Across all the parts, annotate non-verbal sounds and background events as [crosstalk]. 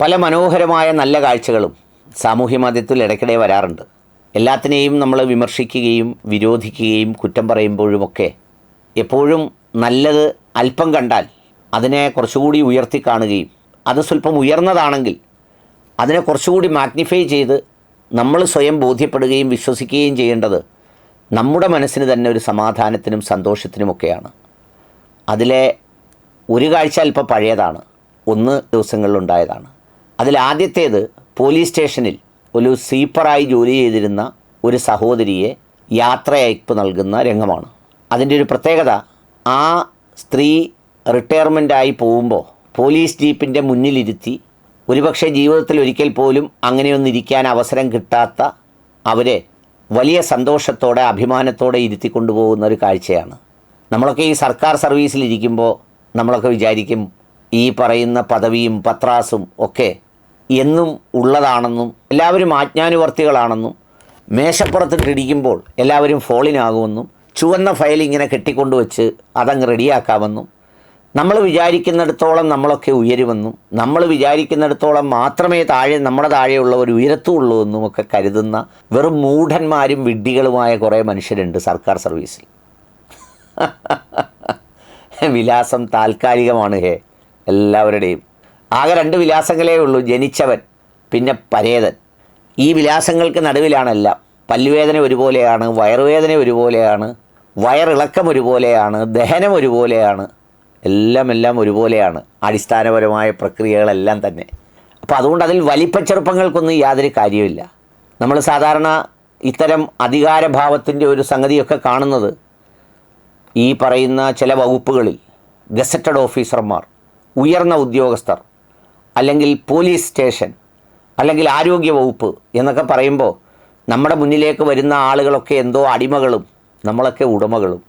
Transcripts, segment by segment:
പല മനോഹരമായ നല്ല കാഴ്ചകളും സാമൂഹ്യ മാധ്യമത്തിൽ ഇടയ്ക്കിടെ വരാറുണ്ട്. എല്ലാത്തിനെയും നമ്മൾ വിമർശിക്കുകയും വിരോധിക്കുകയും കുറ്റം പറയുമ്പോഴുമൊക്കെ എപ്പോഴും നല്ലത് അല്പം കണ്ടാൽ അതിനെ കുറച്ചുകൂടി ഉയർത്തി കാണുകയും അത് സ്വല്പം ഉയർന്നതാണെങ്കിൽ അതിനെ കുറച്ചുകൂടി മാഗ്നിഫൈ ചെയ്ത് നമ്മൾ സ്വയം ബോധ്യപ്പെടുകയും വിശ്വസിക്കുകയും ചെയ്യേണ്ടത് നമ്മുടെ മനസ്സിന് തന്നെ ഒരു സമാധാനത്തിനും സന്തോഷത്തിനുമൊക്കെയാണ്. അതിലെ ഒരു കാഴ്ച അല്പം പഴയതാണ്. ഒന്ന് ദിവസങ്ങളിലുണ്ടായതാണ്. അതിലാദ്യത്തേത് പോലീസ് സ്റ്റേഷനിൽ ഒരു സ്വീപ്പറായി ജോലി ചെയ്തിരുന്ന ഒരു സഹോദരിയെ യാത്രയയപ്പ് നൽകുന്ന രംഗമാണ്. അതിന്റെ ഒരു പ്രത്യേകത ആ സ്ത്രീ റിട്ടയർമെന്റായി പോകുമ്പോൾ പോലീസ് ജീപ്പിന്റെ മുന്നിലിരുത്തി ഒരുപക്ഷെ ജീവിതത്തിൽ ഒരിക്കൽ പോലും അങ്ങനെയൊന്നിരിക്കാൻ അവസരം കിട്ടാത്ത അവരെ വലിയ സന്തോഷത്തോടെ അഭിമാനത്തോടെ ഇരുത്തി കൊണ്ടുപോകുന്ന ഒരു കാഴ്ചയാണ്. നമ്മളൊക്കെ ഈ സർക്കാർ സർവീസിലിരിക്കുമ്പോൾ നമ്മളൊക്കെ വിചാരിക്കും ഈ പറയുന്ന പദവിയും പത്രാസും ഒക്കെ എന്നും ഉള്ളതാണെന്നും എല്ലാവരും ആജ്ഞാനുവർത്തികളാണെന്നും മേശപ്പുറത്തിട്ടിരിക്കുമ്പോൾ എല്ലാവരും ഫോളിനാകുമെന്നും ചുവന്ന ഫയൽ ഇങ്ങനെ കെട്ടിക്കൊണ്ടുവച്ച് അതങ്ങ് റെഡിയാക്കാമെന്നും നമ്മൾ വിചാരിക്കുന്നിടത്തോളം നമ്മളൊക്കെ ഉയരുമെന്നും നമ്മൾ വിചാരിക്കുന്നിടത്തോളം മാത്രമേ താഴെ നമ്മുടെ താഴെയുള്ളവർ ഉയരത്തുള്ളൂ എന്നും ഒക്കെ കരുതുന്ന വെറും മൂഢന്മാരും വിഡ്ഢികളുമായ കുറേ മനുഷ്യരുണ്ട് സർക്കാർ സർവീസിൽ. [laughs] വിലാസം താൽക്കാലികമാണ് ഹേ എല്ലാവരുടെയും. ആകെ രണ്ട് വിലാസങ്ങളേ ഉള്ളൂ ജനിച്ചവൻ പിന്നെ പരേതൻ. ഈ വിലാസങ്ങൾക്ക് നടുവിലാണെല്ലാം പല്ലുവേദന ഒരുപോലെയാണ് വയറുവേദന ഒരുപോലെയാണ് വയറിളക്കം ഒരുപോലെയാണ് ദഹനം ഒരുപോലെയാണ് എല്ലാം എല്ലാം ഒരുപോലെയാണ് അടിസ്ഥാനപരമായ പ്രക്രിയകളെല്ലാം തന്നെ. അപ്പോൾ അതുകൊണ്ട് അതിൽ വലിപ്പച്ചെറുപ്പങ്ങൾക്കൊന്നും യാതൊരു കാര്യമില്ല നമ്മൾ സാധാരണ ഇത്തരം അധികാരഭാവത്തിന്റെ ഒരു സംഗതിയൊക്കെ കാണുന്നത് ഈ പറയുന്ന ചില വകുപ്പുകളിൽ ഗസറ്റഡ് ഓഫീസർമാർ ഉയർന്ന ഉദ്യോഗസ്ഥർ അല്ലെങ്കിൽ പോലീസ് സ്റ്റേഷൻ അല്ലെങ്കിൽ ആരോഗ്യ വകുപ്പ് എന്നൊക്കെ പറയുമ്പോൾ നമ്മുടെ മുന്നിലേക്ക് വരുന്ന ആളുകളൊക്കെ എന്തോ അടിമകളും നമ്മളൊക്കെ ഉടമകളും.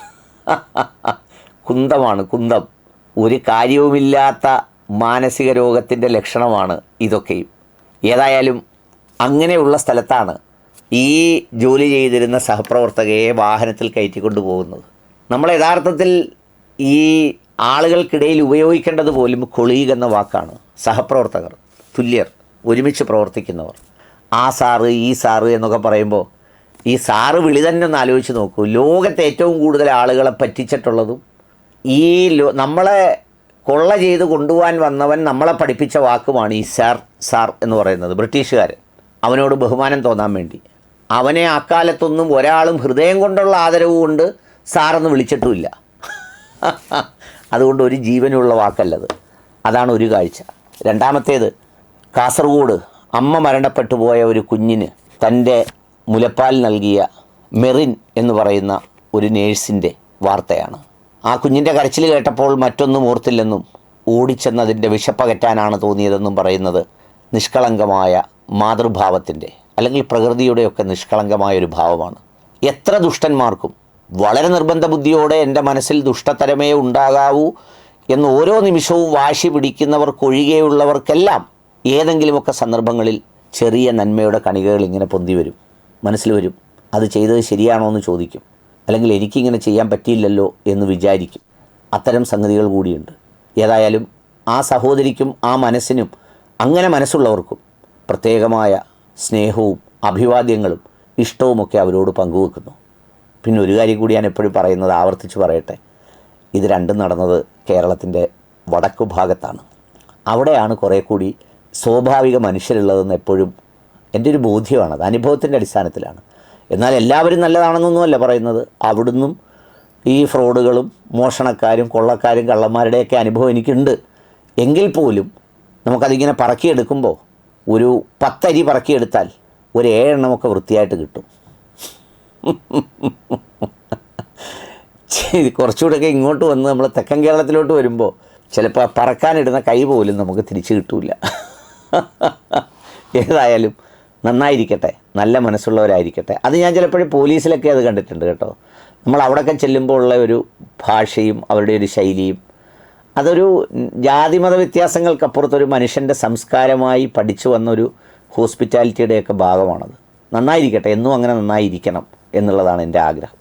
[laughs] കുന്തമാണ് കുന്തം. ഒരു കാര്യവുമില്ലാത്ത മാനസിക രോഗത്തിന്റെ ലക്ഷണമാണ് ഇതൊക്കെയും. ഏതായാലും അങ്ങനെയുള്ള സ്ഥലത്താണ് ഈ ജോലി ചെയ്തിരുന്ന സഹപ്രവർത്തകയെ വാഹനത്തിൽ കയറ്റിക്കൊണ്ടു പോകുന്നത്. നമ്മൾ യഥാർത്ഥത്തിൽ ഈ ആളുകൾക്കിടയിൽ ഉപയോഗിക്കേണ്ടത് പോലും കൊളീഗ് എന്ന വാക്കാണ്. സഹപ്രവർത്തകർ തുല്യർ ഒരുമിച്ച് പ്രവർത്തിക്കുന്നവർ. ആ സാറ് ഈ സാറ് എന്നൊക്കെ പറയുമ്പോൾ ഈ സാറ് വിളി തന്നെ ഒന്ന് ആലോചിച്ച് നോക്കൂ. ലോകത്തെ ഏറ്റവും കൂടുതൽ ആളുകളെ പറ്റിച്ചിട്ടുള്ളതും ഈ ലോ നമ്മളെ കൊള്ള ചെയ്ത് കൊണ്ടുപോകാൻ വന്നവൻ നമ്മളെ പഠിപ്പിച്ച വാക്കുമാണ് ഈ സാർ സാർ എന്ന് പറയുന്നത്. ബ്രിട്ടീഷുകാർ അവനോട് ബഹുമാനം തോന്നാൻ വേണ്ടി. അവനെ അക്കാലത്തൊന്നും ഒരാളും ഹൃദയം കൊണ്ടുള്ള ആദരവ് കൊണ്ട് സാറെന്ന് വിളിച്ചിട്ടുമില്ല. [laughs] അതുകൊണ്ട് ഒരു ജീവനുള്ള വാക്കല്ലത്. അതാണ് ഒരു കാഴ്ച. രണ്ടാമത്തേത് കാസർഗോഡ്. അമ്മ മരണപ്പെട്ടു പോയ ഒരു കുഞ്ഞിന് തന്റെ മുലപ്പാൽ നൽകിയ മെറിൻ എന്ന് പറയുന്ന ഒരു നേഴ്സിന്റെ വാർത്തയാണ്. ആ കുഞ്ഞിന്റെ കരച്ചിൽ കേട്ടപ്പോൾ മറ്റൊന്നും ഓർത്തില്ലെന്നും ഓടിച്ചെന്നതിന്റെ വിശപ്പകറ്റാനാണ് തോന്നിയതെന്നും പറയുന്നത് നിഷ്കളങ്കമായ മാതൃഭാവത്തിന്റെ അല്ലെങ്കിൽ പ്രകൃതിയുടെയൊക്കെ നിഷ്കളങ്കമായ ഒരു ഭാവമാണ്. എത്ര ദുഷ്ടന്മാർക്കും വളരെ നിർബന്ധ ബുദ്ധിയോടെ എന്റെ മനസ്സിൽ ദുഷ്ടതരമേ ഉണ്ടാകാവൂ എന്ന് ഓരോ നിമിഷവും വാശി പിടിക്കുന്നവർക്കൊഴികെയുള്ളവർക്കെല്ലാം ഏതെങ്കിലുമൊക്കെ സന്ദർഭങ്ങളിൽ ചെറിയ നന്മയുടെ കണികകൾ ഇങ്ങനെ പൊന്തി വരും. മനസ്സിൽ വരും. അത് ചെയ്തത് ശരിയാണോ എന്ന് ചോദിക്കും. അല്ലെങ്കിൽ എനിക്കിങ്ങനെ ചെയ്യാൻ പറ്റിയില്ലല്ലോ എന്ന് വിചാരിക്കും. അത്തരം സംഗതികൾ കൂടിയുണ്ട്. ഏതായാലും ആ സഹോദരിക്കും ആ മനസ്സിനും അങ്ങനെ മനസ്സുള്ളവർക്കും പ്രത്യേകമായ സ്നേഹവും അഭിവാദ്യങ്ങളും ഇഷ്ടവുമൊക്കെ അവരോട് പങ്കുവെക്കുന്നു. പിന്നെ ഒരു കാര്യം കൂടി ഞാൻ എപ്പോഴും പറയുന്നത് ആവർത്തിച്ച് പറയട്ടെ. ഇത് രണ്ടും നടന്നത് കേരളത്തിന്റെ വടക്കു ഭാഗത്താണ്. അവിടെയാണ് കുറേ കൂടി സ്വാഭാവിക മനുഷ്യരുള്ളതെന്ന് എപ്പോഴും എന്റെ ഒരു ബോധ്യമാണ്. അത് അനുഭവത്തിന്റെ അടിസ്ഥാനത്തിലാണ്. എന്നാൽ എല്ലാവരും നല്ലതാണെന്നൊന്നുമല്ല പറയുന്നത്. അവിടുന്നും ഈ ഫ്രോഡുകളും മോഷണക്കാരും കൊള്ളക്കാരും കള്ളന്മാരുടെയൊക്കെ അനുഭവം എനിക്കുണ്ട്. എങ്കിൽ പോലും നമുക്കതിങ്ങനെ പറക്കിയെടുക്കുമ്പോൾ ഒരു പത്തരി പറക്കിയെടുത്താൽ ഒരു ഏഴെണ്ണമൊക്കെ വൃത്തിയായിട്ട് കിട്ടും. [laughs] കുറച്ചുകൂടെയൊക്കെ ഇങ്ങോട്ട് വന്ന് നമ്മൾ തെക്കൻ കേരളത്തിലോട്ട് വരുമ്പോൾ ചിലപ്പോൾ പറക്കാനിടുന്ന കൈ പോലും നമുക്ക് തിരിച്ചു കിട്ടില്ല ഏതായാലും നന്നായിരിക്കട്ടെ. നല്ല മനസ്സുള്ളവരായിരിക്കട്ടെ. അത് ഞാൻ ചിലപ്പോഴും പോലീസിലൊക്കെ അത് കണ്ടിട്ടുണ്ട് കേട്ടോ. നമ്മൾ അവിടെയൊക്കെ ചെല്ലുമ്പോൾ ഉള്ള ഒരു ഭാഷയും അവരുടെ ഒരു ശൈലിയും അതൊരു ജാതിമത വ്യത്യാസങ്ങൾക്കപ്പുറത്തൊരു മനുഷ്യന്റെ സംസ്കാരമായി പഠിച്ചു വന്നൊരു ഹോസ്പിറ്റാലിറ്റിയുടെയൊക്കെ ഭാഗമാണത്. നന്നായിരിക്കട്ടെ. എന്നും അങ്ങനെ നന്നായിരിക്കണം എന്നുള്ളതാണ് എന്റെ ആഗ്രഹം.